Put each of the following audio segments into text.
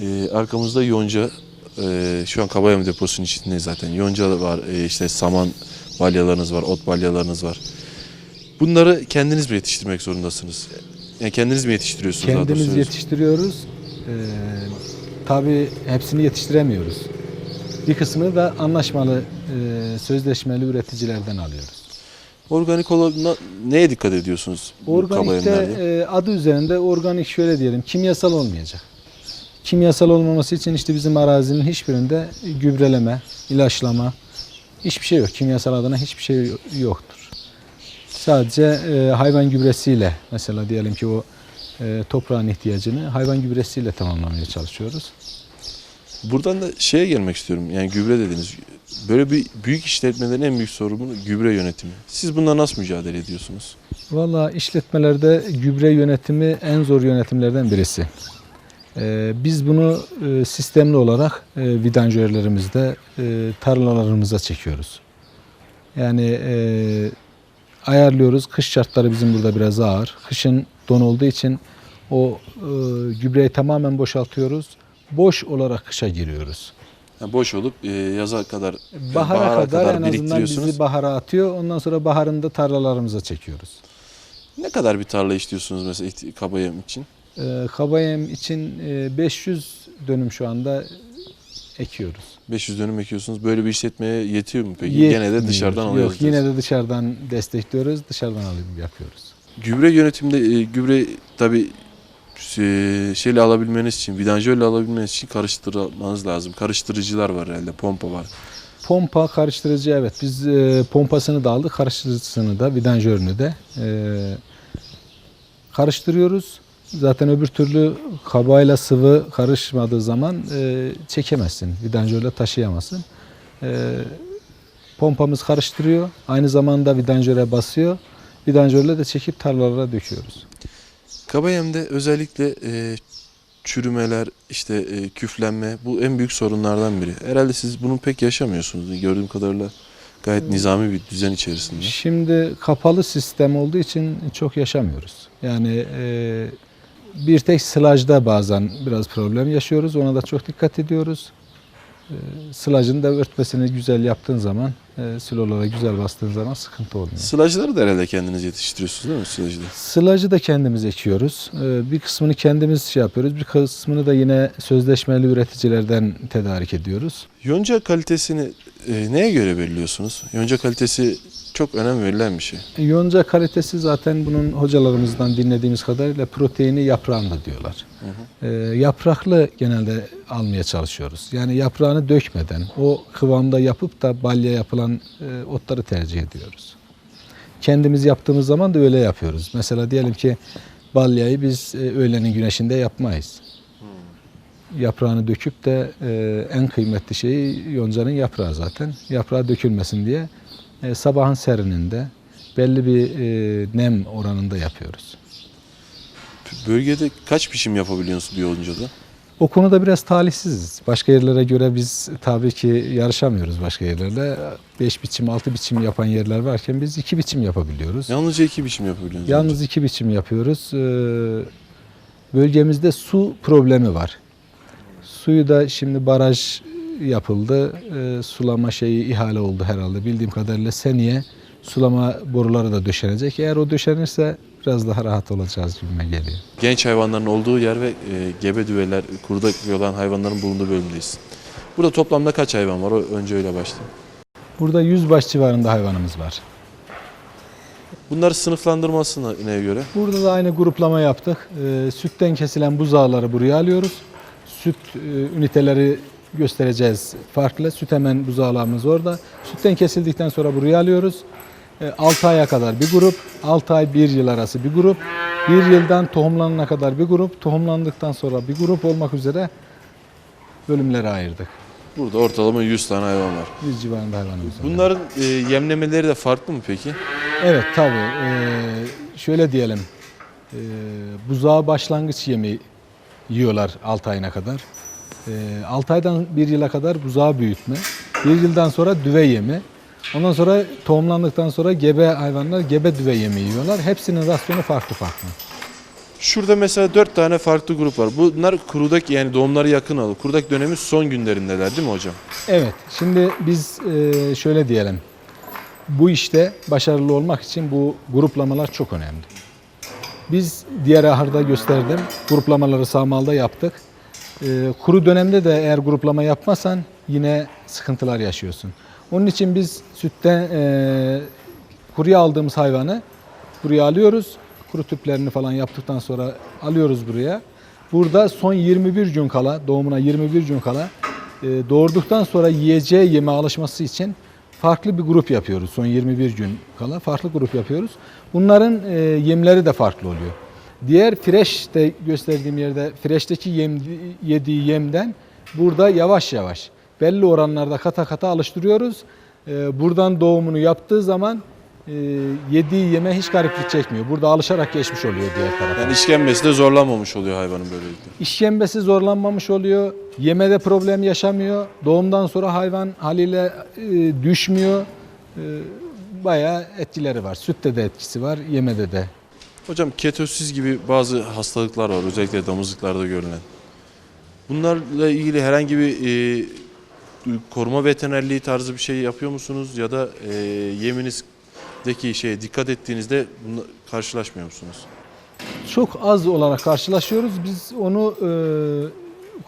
Ee, arkamızda yonca, e, şu an Kabayam deposunun içinde zaten. Yonca var, e, işte saman balyalarınız var, ot balyalarınız var. Bunları kendiniz mi yetiştirmek zorundasınız? Yani kendiniz mi yetiştiriyorsunuz? daha Kendimiz yetiştiriyoruz. Ee, tabii hepsini yetiştiremiyoruz. Bir kısmını da anlaşmalı, e, sözleşmeli üreticilerden alıyoruz. Organik olan neye dikkat ediyorsunuz? bu Organikte kabayamlarda? e, adı üzerinde organik şöyle diyelim, kimyasal olmayacak. Kimyasal olmaması için işte bizim arazinin hiçbirinde gübreleme, ilaçlama, hiçbir şey yok. Kimyasal adına hiçbir şey yoktur. Sadece e, hayvan gübresiyle mesela diyelim ki o e, toprağın ihtiyacını hayvan gübresiyle tamamlamaya çalışıyoruz. Buradan da şeye gelmek istiyorum. Yani gübre dediniz. Böyle bir büyük işletmelerin en büyük sorunu gübre yönetimi. Siz bununla nasıl mücadele ediyorsunuz? Valla işletmelerde gübre yönetimi en zor yönetimlerden birisi. Ee, biz bunu e, sistemli olarak e, vidanjörlerimizde e, tarlalarımıza çekiyoruz. Yani ayarlıyoruz. Kış şartları bizim burada biraz ağır. Kışın don olduğu için o gübreyi tamamen boşaltıyoruz. Boş olarak kışa giriyoruz. Yani boş olup e, yaza kadar, e, Bahara, kadar, en azından bizi bahara atıyor. Ondan sonra baharında tarlalarımıza çekiyoruz. Ne kadar bir tarla istiyorsunuz mesela kabayam için? Ee, Kabayem için e, 500 dönüm şu anda ekiyoruz. 500 dönüm ekiyorsunuz. Böyle bir işletmeye yetiyor mu peki? Gene de Yetmiyor. dışarıdan Yok, alıyoruz. yine diyorsun. de dışarıdan destekliyoruz. Dışarıdan alıp yapıyoruz. Gübre yönetimde e, gübre tabi şeyle alabilmeniz için, vidanjörle alabilmeniz için karıştırmanız lazım. Karıştırıcılar var herhalde, pompa var. Pompa karıştırıcı evet. Biz e, pompasını da aldık. Karıştırıcısını da, vidanjörünü de e, karıştırıyoruz. Zaten öbür türlü kabayla sıvı karışmadığı zaman e, çekemezsin. Vidanjörle taşıyamazsın. E, pompamız karıştırıyor. Aynı zamanda vidanjöre basıyor. Vidanjörle de çekip tarlalara döküyoruz. Kabayem'de özellikle e, çürümeler, işte e, küflenme bu en büyük sorunlardan biri. Herhalde siz bunu pek yaşamıyorsunuz. Gördüğüm kadarıyla gayet nizami bir düzen içerisinde. Şimdi kapalı sistem olduğu için çok yaşamıyoruz. Yani e, bir tek sılajda bazen biraz problem yaşıyoruz. Ona da çok dikkat ediyoruz. E, sılajın da örtmesini güzel yaptığın zaman, e, silolara güzel bastığın zaman sıkıntı olmuyor. Sılajları da herhalde kendiniz yetiştiriyorsunuz değil mi sılajı da? Sılajı da kendimiz ekiyoruz. E, bir kısmını kendimiz şey yapıyoruz. Bir kısmını da yine sözleşmeli üreticilerden tedarik ediyoruz. Yonca kalitesini e, neye göre belirliyorsunuz? Yonca kalitesi çok önem verilen bir şey. Yonca kalitesi zaten bunun hocalarımızdan dinlediğimiz kadarıyla proteini yaprağında diyorlar. Ee, yapraklı genelde almaya çalışıyoruz. Yani yaprağını dökmeden o kıvamda yapıp da balya yapılan e, otları tercih ediyoruz. Kendimiz yaptığımız zaman da öyle yapıyoruz. Mesela diyelim ki balyayı biz e, öğlenin güneşinde yapmayız. Yaprağını döküp de e, en kıymetli şeyi yoncanın yaprağı zaten. Yaprağı dökülmesin diye e, sabahın serininde belli bir e, nem oranında yapıyoruz. Bölgede kaç biçim yapabiliyorsunuz bir yoncada? O konuda biraz talihsiziz. Başka yerlere göre biz tabii ki yarışamıyoruz başka yerlerle. 5 biçim, 6 biçim yapan yerler varken biz 2 biçim yapabiliyoruz. Yalnızca iki biçim yapabiliyorsunuz. Yalnız 2 biçim yapıyoruz. Ee, Bölgemizde su problemi var. Suyu da şimdi baraj yapıldı. Ee, Sulama şeyi ihale oldu herhalde. Bildiğim kadarıyla seneye sulama boruları da döşenecek. Eğer o döşenirse biraz daha rahat olacağız gibime geliyor. Genç hayvanların olduğu yer ve e, gebe düveler, kurda olan hayvanların bulunduğu bölümdeyiz. Burada toplamda kaç hayvan var? O, önce öyle başlayayım. Burada 100 baş civarında hayvanımız var. Bunları sınıflandırmasına neye göre? Burada da aynı gruplama yaptık. Ee, sütten kesilen buzağları buraya alıyoruz. Süt e, üniteleri göstereceğiz farklı. Süt hemen buzağlarımız orada. Sütten kesildikten sonra buraya alıyoruz. 6 aya kadar bir grup, 6 ay 1 yıl arası bir grup, 1 yıldan tohumlanana kadar bir grup, tohumlandıktan sonra bir grup olmak üzere bölümlere ayırdık. Burada ortalama 100 tane hayvan var. 100 civarında hayvanımız var. Bunların e, yemlemeleri de farklı mı peki? Evet tabii. Ee, şöyle diyelim. Ee, buzağı başlangıç yemi yiyorlar 6 ayına kadar. Ee, 6 aydan 1 yıla kadar buzağı büyütme. 1 yıldan sonra düve yemi. Ondan sonra tohumlandıktan sonra gebe hayvanlar gebe düve yemi yiyorlar. Hepsinin rasyonu farklı farklı. Şurada mesela dört tane farklı grup var. Bunlar kurudaki yani doğumları yakın alı. Kurudaki dönemin son günlerindeler değil mi hocam? Evet, şimdi biz e, şöyle diyelim. Bu işte başarılı olmak için bu gruplamalar çok önemli. Biz diğer ahırda gösterdim. Gruplamaları sağmalda yaptık. E, kuru dönemde de eğer gruplama yapmazsan yine sıkıntılar yaşıyorsun. Onun için biz sütten e, kuruya aldığımız hayvanı buraya alıyoruz. Kuru tüplerini falan yaptıktan sonra alıyoruz buraya. Burada son 21 gün kala, doğumuna 21 gün kala e, doğurduktan sonra yiyeceği yeme alışması için farklı bir grup yapıyoruz. Son 21 gün kala farklı grup yapıyoruz. Bunların e, yemleri de farklı oluyor. Diğer freşte gösterdiğim yerde freşteki yem, yediği yemden burada yavaş yavaş belli oranlarda kata kata alıştırıyoruz. E, buradan doğumunu yaptığı zaman e, yediği yeme hiç gariplik çekmiyor. Burada alışarak geçmiş oluyor diğer tarafa. Yani işkembesi de zorlanmamış oluyor hayvanın böylelikle. İşkembesi zorlanmamış oluyor. Yemede problem yaşamıyor. Doğumdan sonra hayvan haliyle e, düşmüyor. E, bayağı etkileri var. Sütte de etkisi var, yemede de. Hocam ketosiz gibi bazı hastalıklar var özellikle damızlıklarda görülen. Bunlarla ilgili herhangi bir e, koruma veterinerliği tarzı bir şey yapıyor musunuz ya da e, yeminizdeki şeye dikkat ettiğinizde bununla karşılaşmıyor musunuz? Çok az olarak karşılaşıyoruz. Biz onu e,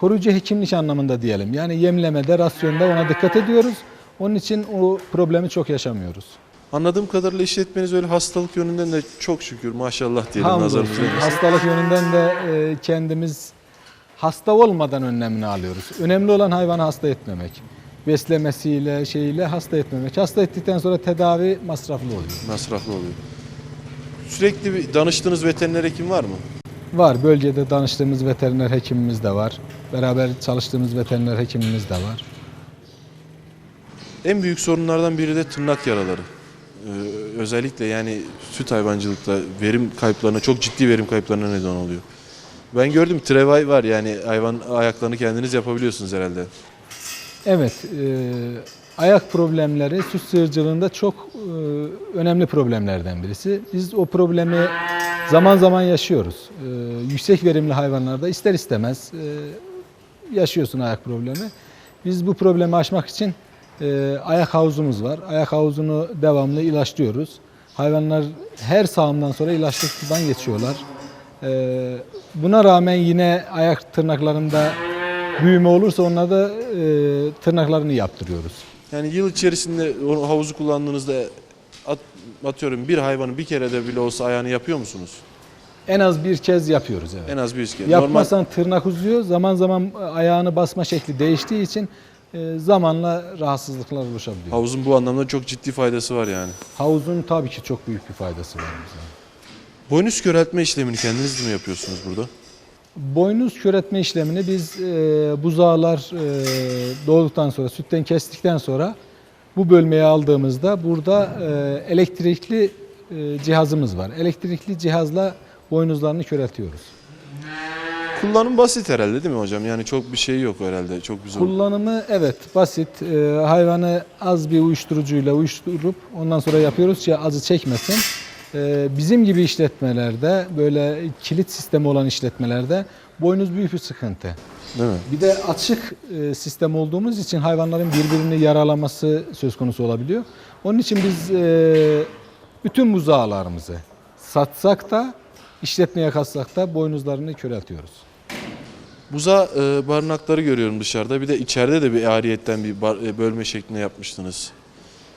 koruyucu hekimlik anlamında diyelim. Yani yemlemede, rasyonda ona dikkat ediyoruz. Onun için o problemi çok yaşamıyoruz. Anladığım kadarıyla işletmeniz öyle hastalık yönünden de çok şükür maşallah diyelim nazarınız değmesin. Hastalık yönünden de e, kendimiz hasta olmadan önlemini alıyoruz. Önemli olan hayvanı hasta etmemek. Beslemesiyle, şeyiyle hasta etmemek. Hasta ettikten sonra tedavi masraflı oluyor. Masraflı oluyor. Sürekli bir danıştığınız veteriner hekim var mı? Var, bölgede danıştığımız veteriner hekimimiz de var. Beraber çalıştığımız veteriner hekimimiz de var. En büyük sorunlardan biri de tırnak yaraları. Özellikle yani süt hayvancılıkta verim kayıplarına, çok ciddi verim kayıplarına neden oluyor. Ben gördüm trevay var yani hayvan ayaklarını kendiniz yapabiliyorsunuz herhalde. Evet, e, ayak problemleri süt sığırcılığında çok e, önemli problemlerden birisi. Biz o problemi zaman zaman yaşıyoruz. E, yüksek verimli hayvanlarda ister istemez e, yaşıyorsun ayak problemi. Biz bu problemi aşmak için e, ayak havuzumuz var. Ayak havuzunu devamlı ilaçlıyoruz. Hayvanlar her sağımdan sonra ilaçlıktan geçiyorlar. E, buna rağmen yine ayak tırnaklarında büyüme olursa onlarda e, tırnaklarını yaptırıyoruz. Yani yıl içerisinde o havuzu kullandığınızda at, atıyorum bir hayvanın bir kere de bile olsa ayağını yapıyor musunuz? En az bir kez yapıyoruz evet. En az bir kere. Yapmasan tırnak uzuyor. Zaman zaman ayağını basma şekli değiştiği için zamanla rahatsızlıklar oluşabiliyor. Havuzun bu anlamda çok ciddi faydası var yani. Havuzun tabii ki çok büyük bir faydası var bize. Boynuz köreltme işlemini kendiniz mi yapıyorsunuz burada? Boynuz köretme işlemini biz e, buzağlar e, doğduktan sonra, sütten kestikten sonra bu bölmeye aldığımızda burada e, elektrikli e, cihazımız var. Elektrikli cihazla boynuzlarını köreltiyoruz. Kullanım basit herhalde değil mi hocam? Yani çok bir şey yok herhalde. Çok güzel. Kullanımı evet basit. E, hayvanı az bir uyuşturucuyla uyuşturup ondan sonra yapıyoruz ki acı çekmesin. E, bizim gibi işletmelerde böyle kilit sistemi olan işletmelerde boynuz büyük bir sıkıntı. Değil mi? Bir de açık e, sistem olduğumuz için hayvanların birbirini yaralaması söz konusu olabiliyor. Onun için biz e, bütün buzağlarımızı satsak da işletmeye katsak da boynuzlarını köreltiyoruz. Buza e, barınakları görüyorum dışarıda. Bir de içeride de bir ariyetten bir bar- e, bölme şeklinde yapmıştınız.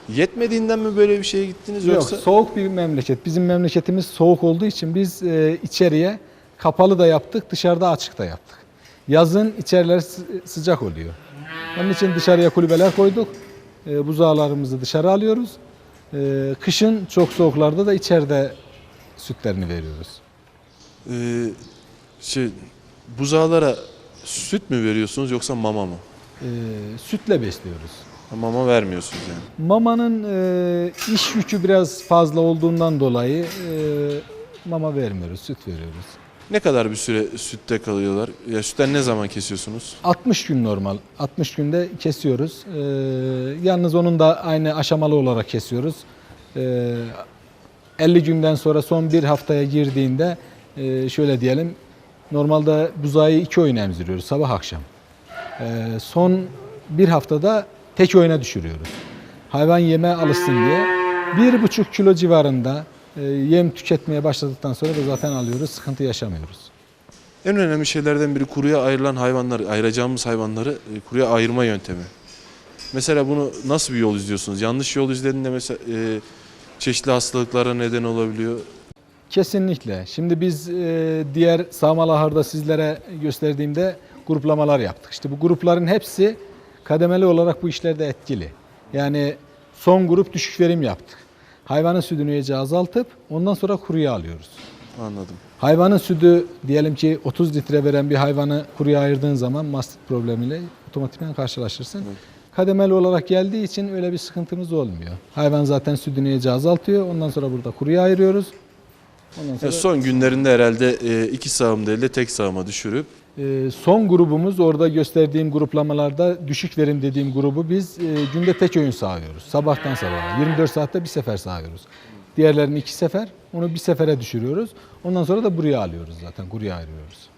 Yetmediğinden mi böyle bir şeye gittiniz yoksa? Yok soğuk bir memleket. Bizim memleketimiz soğuk olduğu için biz e, içeriye kapalı da yaptık, dışarıda açık da yaptık. Yazın içeriler sı- sıcak oluyor. Onun için dışarıya kulübeler koyduk. E, buzağlarımızı dışarı alıyoruz. E, kışın çok soğuklarda da içeride sütlerini veriyoruz. E, şey, buzağlara süt mü veriyorsunuz yoksa mama mı? E, sütle besliyoruz. Mama vermiyorsunuz yani. Mamanın e, iş yükü biraz fazla olduğundan dolayı e, mama vermiyoruz, süt veriyoruz. Ne kadar bir süre sütte kalıyorlar? Ya sütten ne zaman kesiyorsunuz? 60 gün normal. 60 günde kesiyoruz. Ee, yalnız onun da aynı aşamalı olarak kesiyoruz. Ee, 50 günden sonra son bir haftaya girdiğinde e, şöyle diyelim normalde buzayı iki oyuna emziriyoruz sabah akşam. E, son bir haftada tek oyuna düşürüyoruz. Hayvan yeme alışsın diye. Bir buçuk kilo civarında e, yem tüketmeye başladıktan sonra da zaten alıyoruz. Sıkıntı yaşamıyoruz. En önemli şeylerden biri kuruya ayrılan hayvanları, ayıracağımız hayvanları e, kuruya ayırma yöntemi. Mesela bunu nasıl bir yol izliyorsunuz? Yanlış yol izlediğinde mesela e, çeşitli hastalıklara neden olabiliyor. Kesinlikle. Şimdi biz e, diğer sağmal aharda sizlere gösterdiğimde gruplamalar yaptık. İşte bu grupların hepsi kademeli olarak bu işlerde etkili. Yani son grup düşük verim yaptık. Hayvanın sütünü iyice azaltıp ondan sonra kuruya alıyoruz. Anladım. Hayvanın sütü diyelim ki 30 litre veren bir hayvanı kuruya ayırdığın zaman mastit problemiyle otomatikman karşılaşırsın. Kademeli olarak geldiği için öyle bir sıkıntımız olmuyor. Hayvan zaten sütünü iyice azaltıyor. Ondan sonra burada kuruya ayırıyoruz. Sonra son günlerinde herhalde e, iki sağım değil de tek sağıma düşürüp Ee, son grubumuz orada gösterdiğim gruplamalarda düşük verim dediğim grubu biz e, günde tek öğün sağıyoruz. Sabahtan sabaha. 24 saatte bir sefer sağıyoruz. Diğerlerini iki sefer. Onu bir sefere düşürüyoruz. Ondan sonra da buraya alıyoruz zaten. Kuruya ayırıyoruz.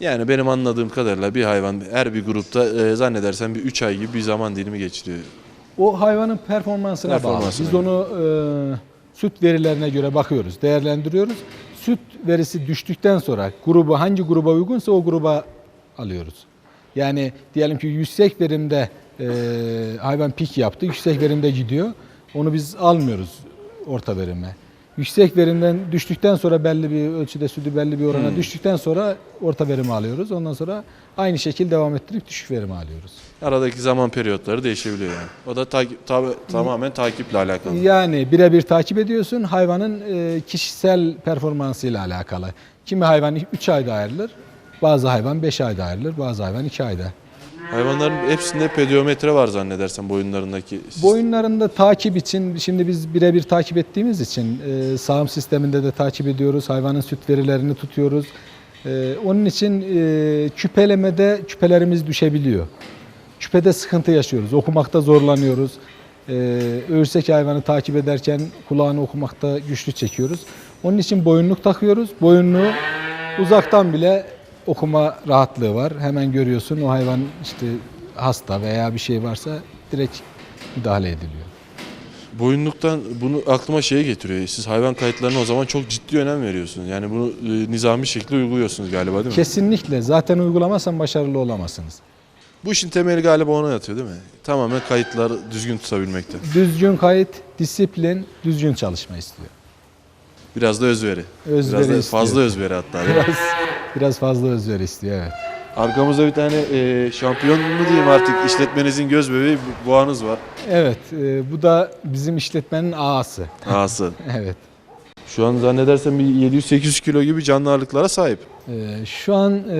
yani benim anladığım kadarıyla bir hayvan her bir grupta e, zannedersem bir 3 ay gibi bir zaman dilimi geçiriyor. O hayvanın performansına, Performansına bağlı. Biz onu e, süt verilerine göre bakıyoruz, değerlendiriyoruz. Süt verisi düştükten sonra grubu hangi gruba uygunsa o gruba alıyoruz. Yani diyelim ki yüksek verimde e, hayvan pik yaptı, yüksek verimde gidiyor. Onu biz almıyoruz orta verime. Yüksek verimden düştükten sonra belli bir ölçüde sütü belli bir orana düştükten sonra orta verimi alıyoruz. Ondan sonra aynı şekilde devam ettirip düşük verimi alıyoruz. Aradaki zaman periyotları değişebiliyor yani. O da takip, tabi- tamamen takiple alakalı. Yani birebir takip ediyorsun hayvanın e, kişisel performansıyla alakalı. Kimi hayvan 3 ayda ayrılır, bazı hayvan 5 ayda ayrılır, bazı hayvan 2 ayda. Hayvanların hepsinde pedometre var zannedersem boyunlarındaki. Boyunlarında takip için, şimdi biz birebir takip ettiğimiz için e, sağım sisteminde de takip ediyoruz, hayvanın süt verilerini tutuyoruz. E, onun için e, küpelemede küpelerimiz düşebiliyor. Küpede sıkıntı yaşıyoruz, okumakta zorlanıyoruz. E, örsek hayvanı takip ederken kulağını okumakta güçlük çekiyoruz. Onun için boyunluk takıyoruz. Boyunluğu uzaktan bile okuma rahatlığı var. Hemen görüyorsun o hayvan işte hasta veya bir şey varsa direkt müdahale ediliyor. Boyunluktan bunu aklıma şeye getiriyor. Siz hayvan kayıtlarına o zaman çok ciddi önem veriyorsunuz. Yani bunu e, nizami şekilde uyguluyorsunuz galiba değil mi? Kesinlikle. Zaten uygulamazsan başarılı olamazsınız. Bu işin temeli galiba ona yatıyor değil mi? Tamamen kayıtları düzgün tutabilmekte. Düzgün kayıt, disiplin, düzgün çalışma istiyor. Biraz da özveri. Özveri Biraz da istiyor. fazla özveri hatta. değil mi? Biraz biraz fazla özveri istiyor evet. Arkamızda bir tane e, şampiyon mu diyeyim artık işletmenizin göz bebeği boğanız var. Evet, e, bu da bizim işletmenin ağası. Ağası. Evet. Şu an zannedersem bir 700-800 kilo gibi canlı ağırlıklara sahip. E, şu an e,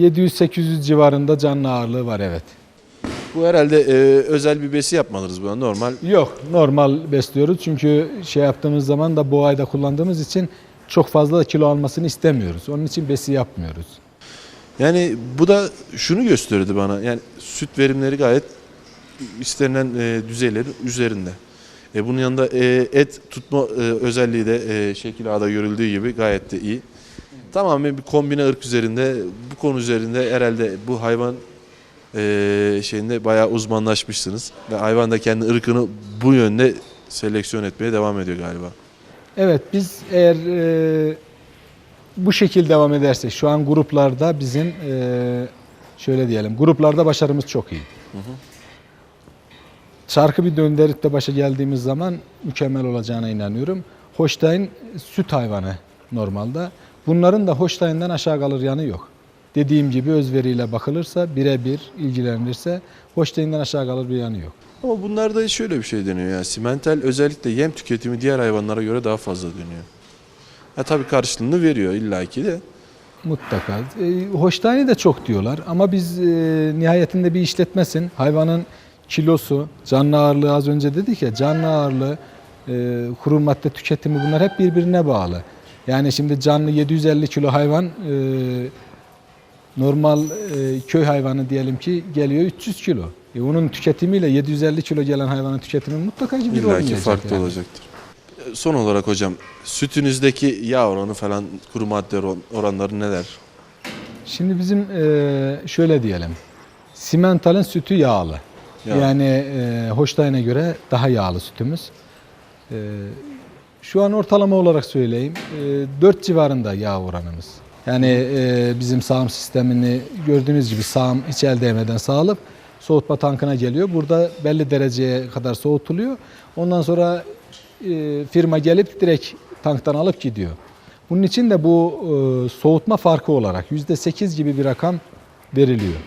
700-800 civarında canlı ağırlığı var evet. Bu herhalde e, özel bir besi yapmadınız buna normal. Yok, normal besliyoruz çünkü şey yaptığımız zaman da bu ayda kullandığımız için çok fazla kilo almasını istemiyoruz. Onun için besi yapmıyoruz. Yani bu da şunu gösterdi bana. Yani süt verimleri gayet istenilen e, düzeylerin üzerinde. E, bunun yanında e, et tutma e, özelliği de e, şekil A'da görüldüğü gibi gayet de iyi. Tamamen bir kombine ırk üzerinde, bu konu üzerinde herhalde bu hayvan e, şeyinde bayağı uzmanlaşmışsınız. Ve hayvan da kendi ırkını bu yönde seleksiyon etmeye devam ediyor galiba. Evet biz eğer e, bu şekilde devam edersek şu an gruplarda bizim e, şöyle diyelim gruplarda başarımız çok iyi. Çarkı bir döndürüp de başa geldiğimiz zaman mükemmel olacağına inanıyorum. Holstein süt hayvanı normalde. Bunların da Holstein'den aşağı kalır yanı yok. Dediğim gibi özveriyle bakılırsa, birebir ilgilenirse Holstein'den aşağı kalır bir yanı yok. Ama bunlarda şöyle bir şey deniyor ya. Simental özellikle yem tüketimi diğer hayvanlara göre daha fazla dönüyor. Ha tabii karşılığını veriyor illaki de. Mutlaka. E, Hoştani de çok diyorlar ama biz e, nihayetinde bir işletmesin. Hayvanın kilosu, canlı ağırlığı az önce dedik ya canlı ağırlığı, e, kuru madde tüketimi bunlar hep birbirine bağlı. Yani şimdi canlı 750 kilo hayvan e, normal e, köy hayvanı diyelim ki geliyor 300 kilo. E, onun tüketimiyle 750 kilo gelen hayvanın tüketimi mutlaka ki bir İllaki olmayacak. farklı yani. olacaktır. Son olarak hocam sütünüzdeki yağ oranı falan kuru madde oran- oranları neler? Şimdi bizim e, şöyle diyelim. Simental'in sütü yağlı. Yağlı. Yani e, Holstein'e göre daha yağlı sütümüz. E, şu an ortalama olarak söyleyeyim. E, 4 civarında yağ oranımız. Yani e, bizim sağım sistemini gördüğünüz gibi sağım hiç el değmeden sağlıp soğutma tankına geliyor. Burada belli dereceye kadar soğutuluyor. Ondan sonra e, firma gelip direkt tanktan alıp gidiyor. Bunun için de bu e, soğutma farkı olarak %8 gibi bir rakam veriliyor.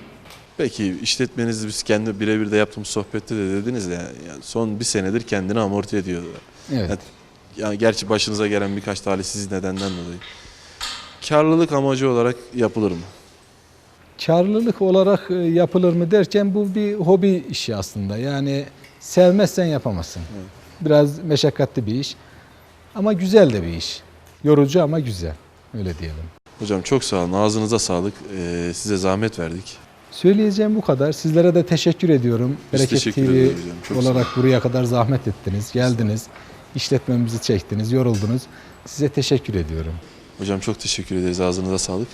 Peki işletmenizi biz kendi birebir de yaptığımız sohbette de dediniz ya yani son bir senedir kendini amorti ediyor. Evet. Yani, yani gerçi başınıza gelen birkaç talihsiz nedenden dolayı. Karlılık amacı olarak yapılır mı? Karlılık olarak e, yapılır mı derken bu bir hobi işi aslında. Yani sevmezsen yapamazsın. Biraz meşakkatli bir iş ama güzel de bir iş. Yorucu ama güzel. Öyle diyelim. Hocam çok sağ olun. Ağzınıza sağlık. Ee, size zahmet verdik. Söyleyeceğim bu kadar. Sizlere de teşekkür ediyorum. Biz Bereket teşekkür TV hocam. Olarak buraya kadar zahmet ettiniz, geldiniz. İşletmemizi çektiniz, yoruldunuz. Size teşekkür ediyorum. Hocam çok teşekkür ederiz. Ağzınıza sağlık.